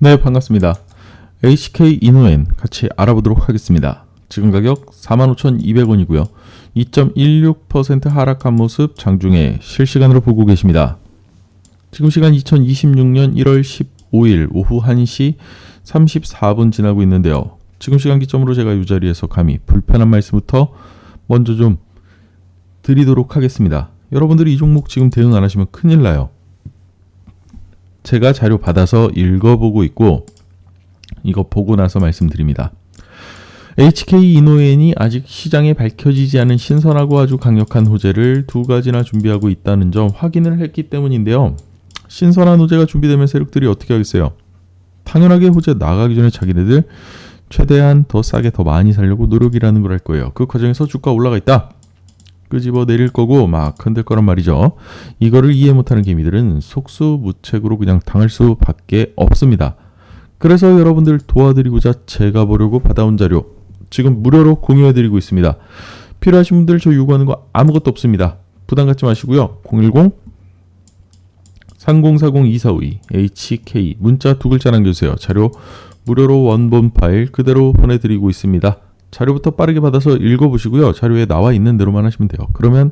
네, 반갑습니다. HK 이노엔 같이 알아보도록 하겠습니다. 지금 가격 45,200원이고요. 2.16% 하락한 모습 장중에 실시간으로 보고 계십니다. 지금 시간 2026년 1월 15일 오후 1시 34분 지나고 있는데요. 지금 시간 기점으로 제가 이 자리에서 감히 불편한 말씀부터 먼저 좀 드리도록 하겠습니다. 여러분들이 이 종목 지금 대응 안 하시면 큰일 나요. 제가 자료 받아서 읽어보고 있고 이거 보고 나서 말씀드립니다. HK 이노엔이 아직 시장에 밝혀지지 않은 신선하고 아주 강력한 호재를 두 가지나 준비하고 있다는 점 확인을 했기 때문인데요. 신선한 호재가 준비되면 세력들이 어떻게 하겠어요? 당연하게 호재 나가기 전에 자기네들 최대한 더 싸게 더 많이 살려고 노력이라는 걸 할 거예요. 그 과정에서 주가 올라가 있다. 끄집어 내릴 거고 막 흔들 거란 말이죠. 이거를 이해 못하는 개미들은 속수무책으로 그냥 당할 수밖에 없습니다. 그래서 여러분들 도와드리고자 제가 보려고 받아온 자료 지금 무료로 공유해드리고 있습니다. 필요하신 분들 저 요구하는 거 아무것도 없습니다. 부담 갖지 마시고요. 010 3040-2452 HK 문자 두 글자 남겨주세요. 자료 무료로 원본 파일 그대로 보내드리고 있습니다. 자료부터 빠르게 받아서 읽어보시고요. 자료에 나와 있는 대로만 하시면 돼요. 그러면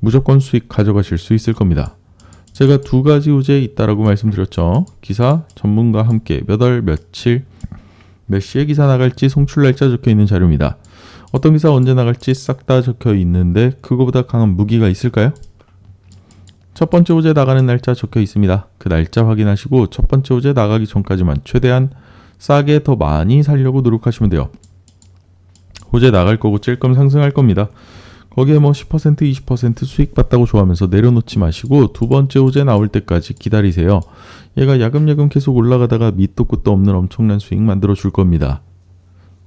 무조건 수익 가져가실 수 있을 겁니다. 제가 두 가지 우제 있다라고 말씀드렸죠. 기사 전문가 함께 몇 월 며칠 몇 시에 기사 나갈지 송출 날짜 적혀 있는 자료입니다. 어떤 기사 언제 나갈지 싹 다 적혀 있는데 그거보다 강한 무기가 있을까요? 첫 번째 호재 나가는 날짜 적혀 있습니다. 그 날짜 확인하시고 첫 번째 호재 나가기 전까지만 최대한 싸게 더 많이 살려고 노력하시면 돼요. 호재 나갈 거고 찔끔 상승할 겁니다. 거기에 뭐 10% 20% 수익 봤다고 좋아하면서 내려놓지 마시고 두 번째 호재 나올 때까지 기다리세요. 얘가 야금야금 계속 올라가다가 밑도 끝도 없는 엄청난 수익 만들어 줄 겁니다.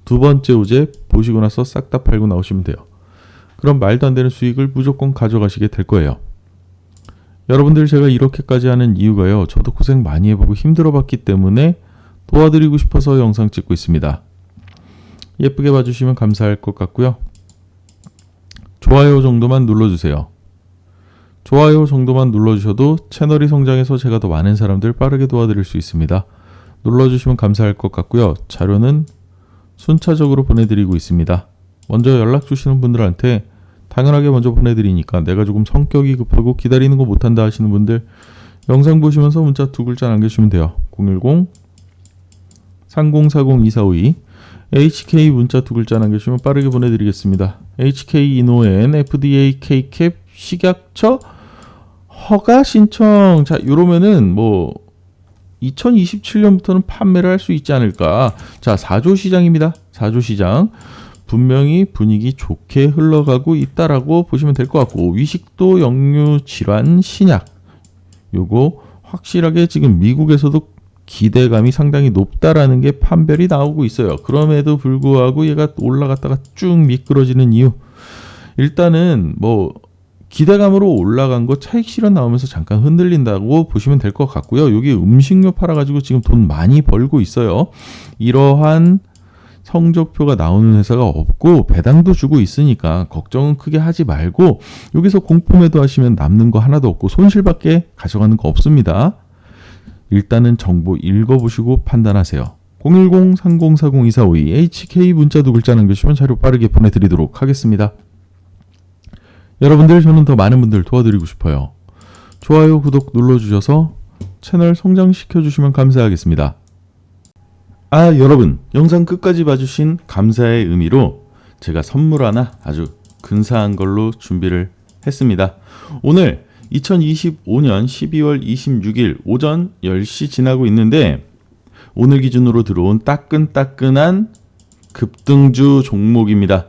두 번째 호재 보시고 나서 싹 다 팔고 나오시면 돼요. 그럼 말도 안 되는 수익을 무조건 가져가시게 될 거예요. 여러분들 제가 이렇게까지 하는 이유가요. 저도 고생 많이 해보고 힘들어 봤기 때문에 도와드리고 싶어서 영상 찍고 있습니다. 예쁘게 봐주시면 감사할 것 같고요. 좋아요 정도만 눌러주세요. 좋아요 정도만 눌러주셔도 채널이 성장해서 제가 더 많은 사람들 빠르게 도와드릴 수 있습니다. 눌러주시면 감사할 것 같고요. 자료는 순차적으로 보내드리고 있습니다. 먼저 연락 주시는 분들한테 당연하게 먼저 보내드리니까 내가 조금 성격이 급하고 기다리는 거 못한다 하시는 분들 영상 보시면서 문자 두 글자 남겨주시면 돼요. 010 3040-2452 HK 문자 두 글자 남겨주시면 빠르게 보내드리겠습니다. HK 이노엔 FDA K캡 식약처 허가 신청 자 이러면은 뭐 2027년부터는 판매를 할 수 있지 않을까. 자 4조 시장입니다. 4조 시장 분명히 분위기 좋게 흘러가고 있다라고 보시면 될 것 같고 위식도 역류 질환 신약 요거 확실하게 지금 미국에서도 기대감이 상당히 높다라는 게 판별이 나오고 있어요. 그럼에도 불구하고 얘가 올라갔다가 쭉 미끄러지는 이유. 일단은 뭐 기대감으로 올라간 거 차익 실현 나오면서 잠깐 흔들린다고 보시면 될 것 같고요. 여기 음식료 팔아가지고 지금 돈 많이 벌고 있어요. 이러한 성적표가 나오는 회사가 없고 배당도 주고 있으니까 걱정은 크게 하지 말고 여기서 공포 매도 하시면 남는 거 하나도 없고 손실밖에 가져가는 거 없습니다. 일단은 정보 읽어보시고 판단하세요. 010-3040-2452 HK 문자 두 글자 남겨주시면 자료 빠르게 보내드리도록 하겠습니다. 여러분들 저는 더 많은 분들 도와드리고 싶어요. 좋아요, 구독 눌러주셔서 채널 성장시켜 주시면 감사하겠습니다. 아 여러분 영상 끝까지 봐주신 감사의 의미로 제가 선물 하나 아주 근사한 걸로 준비를 했습니다. 오늘 2025년 12월 26일 오전 10시 지나고 있는데 오늘 기준으로 들어온 따끈따끈한 급등주 종목입니다.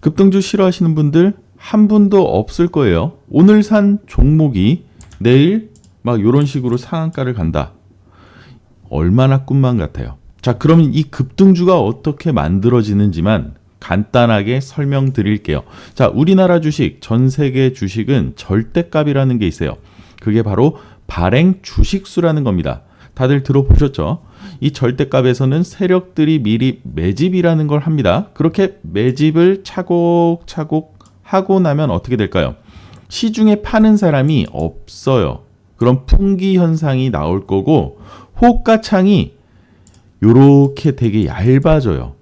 급등주 싫어하시는 분들 한 분도 없을 거예요. 오늘 산 종목이 내일 막 이런 식으로 상한가를 간다. 얼마나 꿈만 같아요. 자, 그럼 이 급등주가 어떻게 만들어지는지만 간단하게 설명드릴게요. 자, 우리나라 주식, 전 세계 주식은 절대값이라는 게 있어요. 그게 바로 발행 주식수라는 겁니다. 다들 들어보셨죠? 이 절대값에서는 세력들이 미리 매집이라는 걸 합니다. 그렇게 매집을 차곡차곡 하고 나면 어떻게 될까요? 시중에 파는 사람이 없어요. 그럼 풍기 현상이 나올 거고 호가창이 요렇게 되게 얇아져요.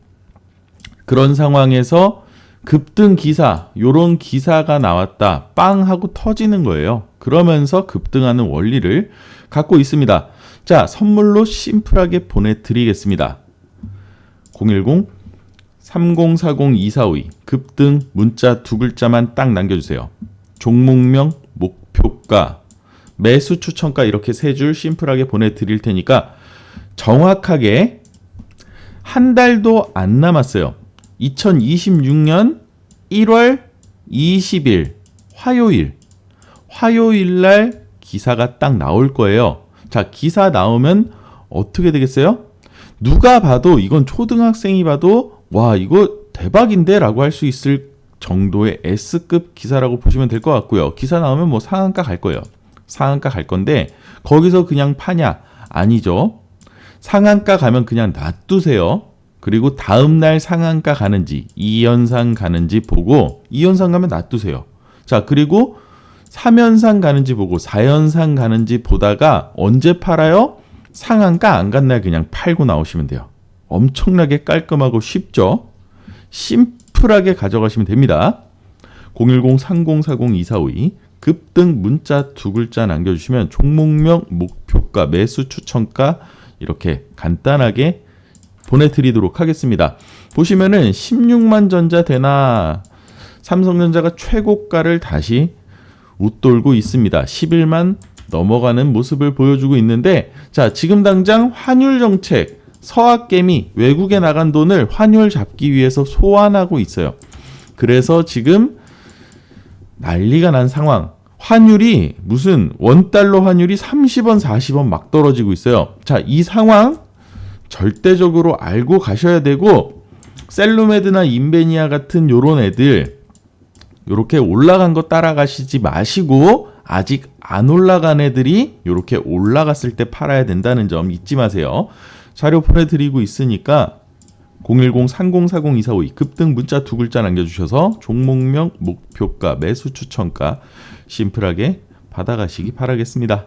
그런 상황에서 급등 기사, 요런 기사가 나왔다. 빵 하고 터지는 거예요. 그러면서 급등하는 원리를 갖고 있습니다. 자, 선물로 심플하게 보내드리겠습니다. 010 3040-2452 급등 문자 두 글자만 딱 남겨주세요. 종목명, 목표가, 매수 추천가 이렇게 세 줄 심플하게 보내드릴 테니까 정확하게 한 달도 안 남았어요. 2026년 1월 20일 화요일 화요일 날 기사가 딱 나올 거예요. 자, 기사 나오면 어떻게 되겠어요? 누가 봐도 이건 초등학생이 봐도 와, 이거 대박인데라고 할 수 있을 정도의 S급 기사라고 보시면 될 것 같고요. 기사 나오면 뭐 상한가 갈 거예요. 상한가 갈 건데 거기서 그냥 파냐? 아니죠. 상한가 가면 그냥 놔두세요. 그리고 다음 날 상한가 가는지 2연상 가는지 보고 2연상 가면 놔두세요. 자, 그리고 3연상 가는지 보고 4연상 가는지 보다가 언제 팔아요? 상한가 안 간 날 그냥 팔고 나오시면 돼요. 엄청나게 깔끔하고 쉽죠? 심플하게 가져가시면 됩니다. 010-3040-2452 급등 문자 두 글자 남겨주시면 종목명, 목표가, 매수 추천가 이렇게 간단하게 보내드리도록 하겠습니다. 보시면은 16만 전자 되나 삼성전자가 최고가를 다시 웃돌고 있습니다. 11만 넘어가는 모습을 보여주고 있는데 자 지금 당장 환율 정책 서학개미 외국에 나간 돈을 환율 잡기 위해서 소환하고 있어요. 그래서 지금 난리가 난 상황. 환율이 무슨 원달러 환율이 30원, 40원 막 떨어지고 있어요. 자, 이 상황 절대적으로 알고 가셔야 되고 셀루메드나 인베니아 같은 요런 애들 요렇게 올라간 거 따라가시지 마시고 아직 안 올라간 애들이 요렇게 올라갔을 때 팔아야 된다는 점 잊지 마세요. 자료 보내드리고 있으니까 010-3040-2452 급등 문자 두 글자 남겨주셔서 종목명, 목표가, 매수 추천가 심플하게 받아가시기 바라겠습니다.